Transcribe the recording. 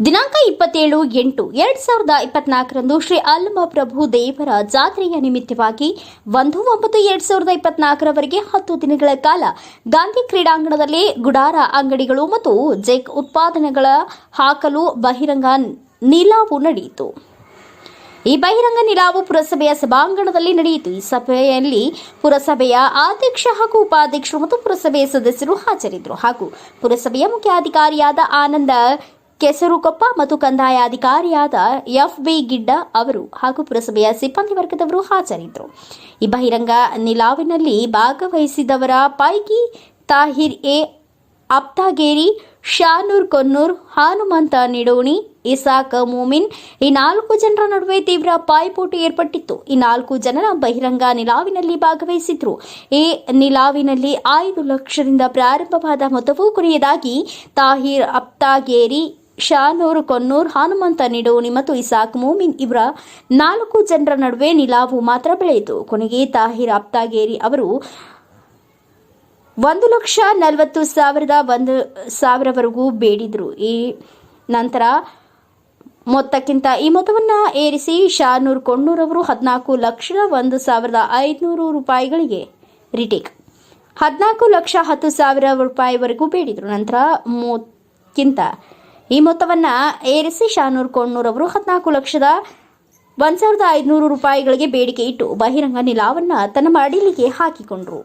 ದಿನಾಂಕ ಇಪ್ಪತ್ತೇಳು ಎಂಟು ಎರಡ್ ಸಾವಿರದ ಇಪ್ಪತ್ನಾಲ್ಕರಂದು ಶ್ರೀ ಅಲ್ಲಮ ಪ್ರಭು ದೇವರ ಜಾತ್ರೆಯ ನಿಮಿತ್ತವಾಗಿ ಒಂದು ಒಂಬತ್ತು ಎರಡ್ ಸಾವಿರದ ಇಪ್ಪತ್ನಾಲ್ಕರವರೆಗೆ ಹತ್ತು ದಿನಗಳ ಕಾಲ ಗಾಂಧಿ ಕ್ರೀಡಾಂಗಣದಲ್ಲಿ ಗುಡಾರ ಅಂಗಡಿಗಳು ಮತ್ತು ಜೆಕ್ ಉತ್ಪಾದನೆಗಳ ಹಾಕಲು ಬಹಿರಂಗ ನಿಲಾವು ನಡೆಯಿತು. ಈ ಬಹಿರಂಗ ನಿಲಾವು ಪುರಸಭೆಯ ಸಭಾಂಗಣದಲ್ಲಿ ನಡೆಯಿತು. ಈ ಸಭೆಯಲ್ಲಿ ಪುರಸಭೆಯ ಅಧ್ಯಕ್ಷ ಹಾಗೂ ಉಪಾಧ್ಯಕ್ಷರು ಮತ್ತು ಪುರಸಭೆಯ ಸದಸ್ಯರು ಹಾಜರಿದ್ದರು. ಹಾಗೂ ಪುರಸಭೆಯ ಮುಖ್ಯಾಧಿಕಾರಿಯಾದ ಆನಂದ ಕೆಸರುಕೊಪ್ಪ ಮತ್ತು ಕಂದಾಯ ಅಧಿಕಾರಿಯಾದ ಎಫ್ ಬಿ ಗಿಡ್ಡ ಅವರು ಹಾಗೂ ಪುರಸಭೆಯ ಸಿಬ್ಬಂದಿ ವರ್ಗದವರು ಹಾಜರಿದ್ದರು. ಈ ಬಹಿರಂಗ ನಿಲಾವಿನಲ್ಲಿ ಭಾಗವಹಿಸಿದವರ ಪೈಕಿ ತಾಹಿರ್ ಎ, ಅಪ್ತಾಗೇರಿ, ಶಾನೂರ್ ಕೊನ್ನೂರ್, ಹನುಮಂತ ನಿಡೋಣಿ, ಇಸಾಕ್ ಮೋಮಿನ್ ಈ ನಾಲ್ಕು ಜನರ ನಡುವೆ ತೀವ್ರ ಪೈಪೋಟಿ ಏರ್ಪಟ್ಟಿತ್ತು. ಈ ನಾಲ್ಕು ಜನರ ಬಹಿರಂಗ ನಿಲಾವಿನಲ್ಲಿ ಭಾಗವಹಿಸಿದ್ರು. ಈ ನಿಲಾವಿನಲ್ಲಿ ಐದು ಲಕ್ಷದಿಂದ ಪ್ರಾರಂಭವಾದ ಮೊತ್ತವು ಕೊನೆಯದಾಗಿ ತಾಹಿರ್ ಅಪ್ತಾಗೇರಿ ಶಾನೂರ್, ಕೊನ್ನೂರ್, ಹನುಮಂತ ನಿಡೋಣಿ ಮತ್ತು ಇಸಾಕ್, ಮೂಮಿನ್ ಇವರ ನಾಲ್ಕು ಜನರ ನಡುವೆ ನಿಲಾವು ಮಾತ್ರ ಬೆಳೆಯಿತು. ಕೊನೆಗೆ ತಾಹಿರ್ ಅಪ್ತಾಗೇರಿ ಅವರು ಒಂದು ಲಕ್ಷ ನಲವತ್ತು ಸಾವಿರದ ಒಂದು ಸಾವಿರವರೆಗೂ ಬೇಡಿದರು. ಈ ನಂತರ ಮೊತ್ತಕ್ಕಿಂತ ಈ ಮೊತ್ತವನ್ನು ಏರಿಸಿ ಶಾನೂರ್ ಕೊಣ್ಣೂರ್ ಅವರು ಹದಿನಾಲ್ಕು ಲಕ್ಷ ಒಂದು ಸಾವಿರದ ಐದುನೂರು ರೂಪಾಯಿಗಳಿಗೆ ರಿಟೇಕ್ ಹದಿನಾಲ್ಕು ಲಕ್ಷ ಹತ್ತು ಸಾವಿರ ರೂಪಾಯಿವರೆಗೂ ಬೇಡಿದರು. ನಂತರ ಮೊಕ್ಕಿಂತ ಈ ಮೊತ್ತವನ್ನು ಏರಿಸಿ ಶಾನೂರ್ ಕೊಣ್ಣೂರ್ ಅವರು ಹದಿನಾಲ್ಕು ಲಕ್ಷದ ಒಂದು ಸಾವಿರದ ಐದುನೂರು ರೂಪಾಯಿಗಳಿಗೆ ಬೇಡಿಕೆ ಇಟ್ಟು ಬಹಿರಂಗ ನಿಲಾವನ್ನು ತನ್ನ ಮಡಿಲಿಗೆ ಹಾಕಿಕೊಂಡರು.